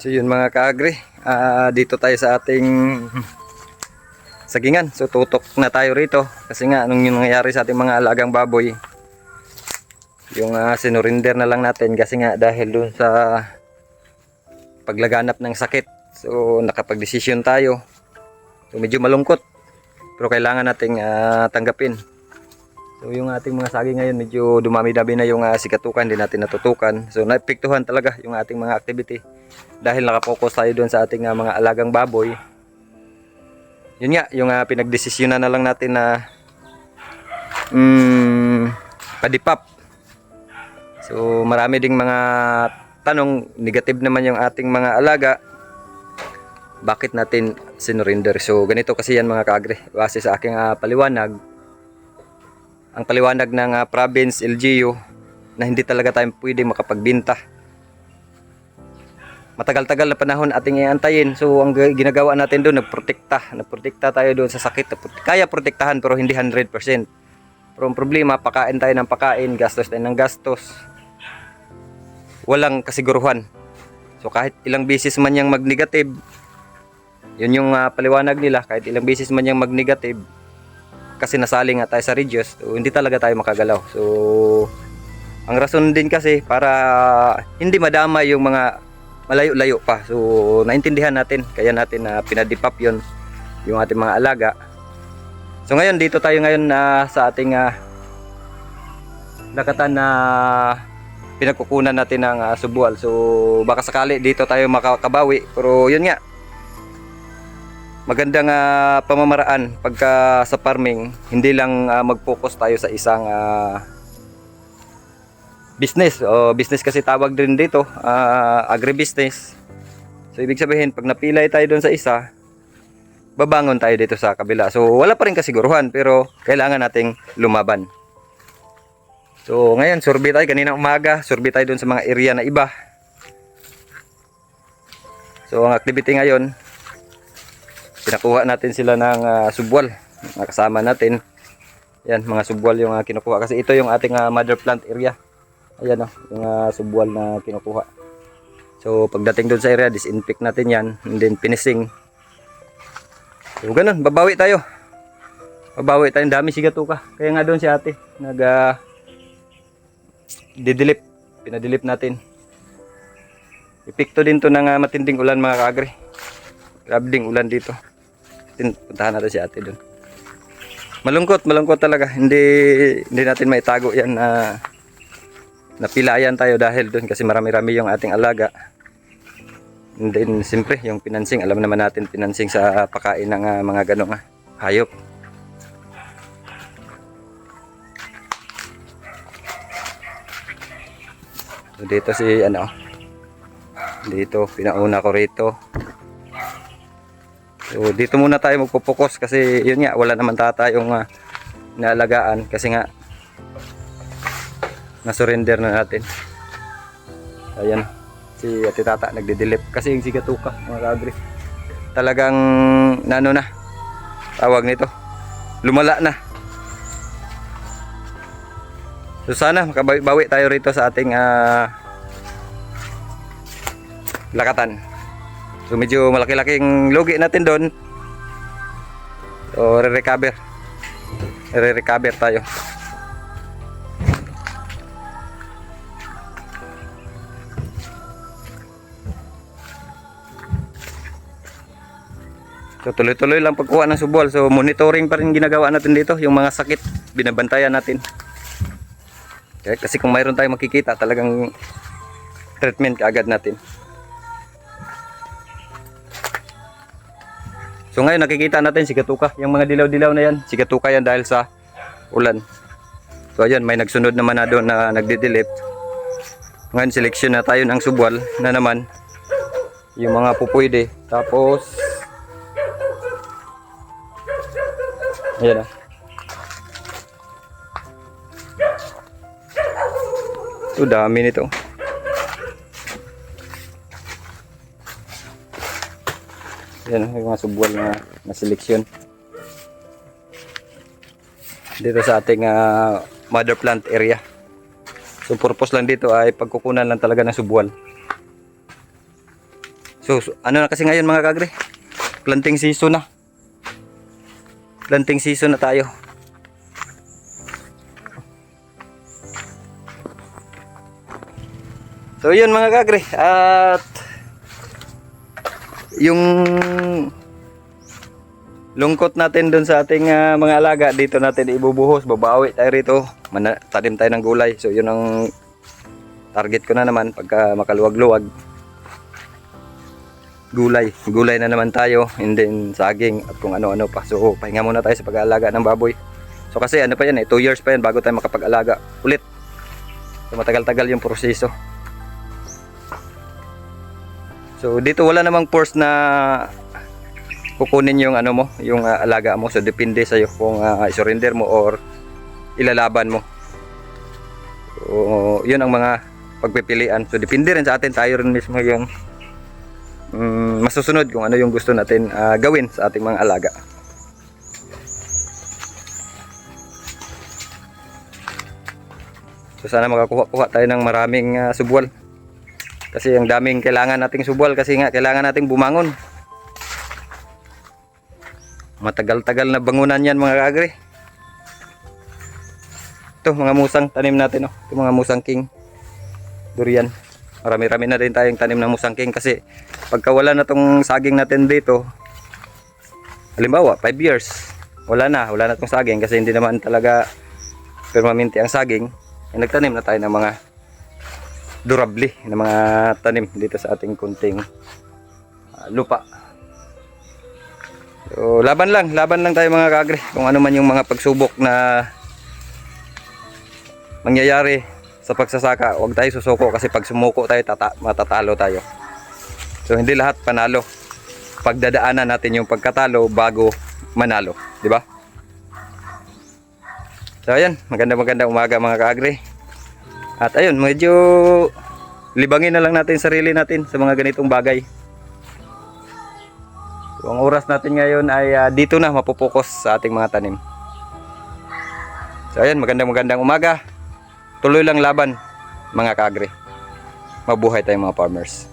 So yun mga kaagri, ah, dito tayo sa ating sagingan. So tutok na tayo rito kasi nga anong yung nangyayari sa ating mga alagang baboy. Yung uh, sinurinder na lang natin kasi nga dahil dun sa paglaganap ng sakit. So nakapag-desisyon tayo. So medyo malungkot pero kailangan nating ah, tanggapin. So yung ating mga saging ngayon medyo dumami-dami na yung uh, sikatukan, hindi natin natutukan. So naepektuhan talaga yung ating mga activity dahil nakapokus tayo doon sa ating uh, mga alagang baboy. Yun nga, yung uh, pinagdesisyonan na lang natin na mm, padipap. So marami ding mga tanong, negative naman yung ating mga alaga. Bakit natin sinurinder? So ganito kasi yan mga kaagre. Base sa aking uh, paliwanag, ang paliwanag ng uh, province LGU na hindi talaga tayo pwede makapagbinta. Matagal-tagal na panahon ating iantayin. So ang ginagawa natin doon, nagprotekta. Nagprotekta tayo doon sa sakit. Kaya protektahan pero hindi 100%. Pero ang problema, pakain tayo ng pakain, gastos tayo ng gastos. Walang kasiguruhan. So kahit ilang beses man yung mag-negative, yun yung uh, paliwanag nila, kahit ilang beses man yung mag-negative, kasi nasali nga tayo sa Regios, so, hindi talaga tayo makagalaw. So, ang rason din kasi para hindi madama yung mga malayo-layo pa. So, naintindihan natin, kaya natin na pinadipap yon yung ating mga alaga. So, ngayon, dito tayo ngayon na sa ating uh, nakatan na pinagkukunan natin ng uh, subual. So, baka sakali dito tayo makakabawi. Pero, yun nga, magandang ah, pamamaraan pagka sa farming. Hindi lang ah, mag-focus tayo sa isang ah, business o business kasi tawag din dito ah, agribusiness. So ibig sabihin pag napilay tayo doon sa isa babangon tayo dito sa kabila. So wala pa rin kasiguruhan pero kailangan nating lumaban. So ngayon survey tayo kanina umaga. Survey tayo doon sa mga area na iba. So ang activity ngayon pinakuha natin sila ng uh, subwal. Mga kasama natin. Yan mga subwal yung uh, kinukuha. Kasi ito yung ating uh, mother plant area. Ayan oh, yung uh, subwal na kinukuha. So pagdating doon sa area disinfect natin yan and then finishing. So ganun. Babawi tayo. Babawi tayo. Dami sigatuka kaya nga doon si ate nag uh, didilip pinadilip natin. Epekto din to ng uh, matinding ulan mga kaagre grabe ding ulan dito Tin- puntahan natin si ate doon. Malungkot, malungkot talaga. Hindi hindi natin maitago 'yan na napilayan tayo dahil doon kasi marami-rami yung ating alaga. And then siyempre yung financing, alam naman natin financing sa pakain ng ah, mga ganong ah, hayop. Dito si ano dito pinauna ko rito So dito muna tayo magpo-focus kasi yun nga wala naman ta tayong uh, naalagaan kasi nga na-surrender na natin. Ayan si Ate Tata nagde-delete kasi yung sigatuka mga kagri. Talagang nano na tawag nito. Lumala na. So sana makabawi tayo rito sa ating ah, lakatan. So medyo malaki-laking lugi natin doon. So re-recover. Re-recover tayo. So tuloy-tuloy lang pagkuha ng subol. So monitoring pa rin ginagawa natin dito. Yung mga sakit, binabantayan natin. Kaya- Kasi kung mayroon tayong makikita, talagang treatment kaagad natin. So ngayon nakikita natin si Katuka. Yung mga dilaw-dilaw na yan, si Katuka yan dahil sa ulan. So ayan, may nagsunod naman na doon na nagdidelip. Ngayon seleksyon na tayo ng subwal na naman. Yung mga pupwede. Tapos Ayan ah. Ito dami nito. Yan yung mga subwal na, na seleksyon. Dito sa ating ah, mother plant area. So purpose lang dito ay pagkukunan lang talaga ng subwal. So, so, ano na kasi ngayon mga kagre? Planting season na. Planting season na tayo. So yun mga kagre at yung lungkot natin dun sa ating ah, mga alaga dito natin ibubuhos babawi tayo rito. Mana, tanim tayo ng gulay. So yun ang target ko na naman pagka makaluwag-luwag. Gulay. Gulay na naman tayo and then saging at kung ano-ano pa. So pahinga muna tayo sa pag-aalaga ng baboy. So kasi ano pa yan eh 2 years pa yan bago tayo makapag-alaga ulit. So matagal-tagal yung proseso So dito wala namang force na kukunin yung ano mo, yung ah, alaga mo. So depende sa iyo kung uh, surrender mo or ilalaban mo. So yun ang mga pagpipilian. So depende rin sa atin tayo rin mismo yung mm, masusunod kung ano yung gusto natin ah, gawin sa ating mga alaga. So sana makakuha-kuha tayo ng maraming ah, subwal. Kasi ang daming kailangan nating subwal kasi nga kailangan nating bumangon. Matagal-tagal na bangunan yan mga kagre. Ito mga musang tanim natin oh. Ito mga musang king. Durian. Marami-rami na rin tayong tanim ng musang king kasi pagka wala na tong saging natin dito. Halimbawa, 5 years. Wala na, wala na tong saging kasi hindi naman talaga permanente ang saging. Eh, nagtanim na tayo ng mga durable na mga tanim dito sa ating kunting ah, lupa. So, laban lang, laban lang tayo mga kagre. Kung ano man yung mga pagsubok na mangyayari sa pagsasaka, huwag tayo susuko kasi pag sumuko tayo, tata matatalo tayo. So, hindi lahat panalo. Pagdadaanan natin yung pagkatalo bago manalo, di ba? So, ayan, maganda maganda umaga mga kaagre. At ayun, medyo libangin na lang natin sarili natin sa mga ganitong bagay. So, ang oras natin ngayon ay ah, dito na mapupokus sa ating mga tanim. So ayan, magandang magandang umaga. Tuloy lang laban mga kagre. Mabuhay tayong mga farmers.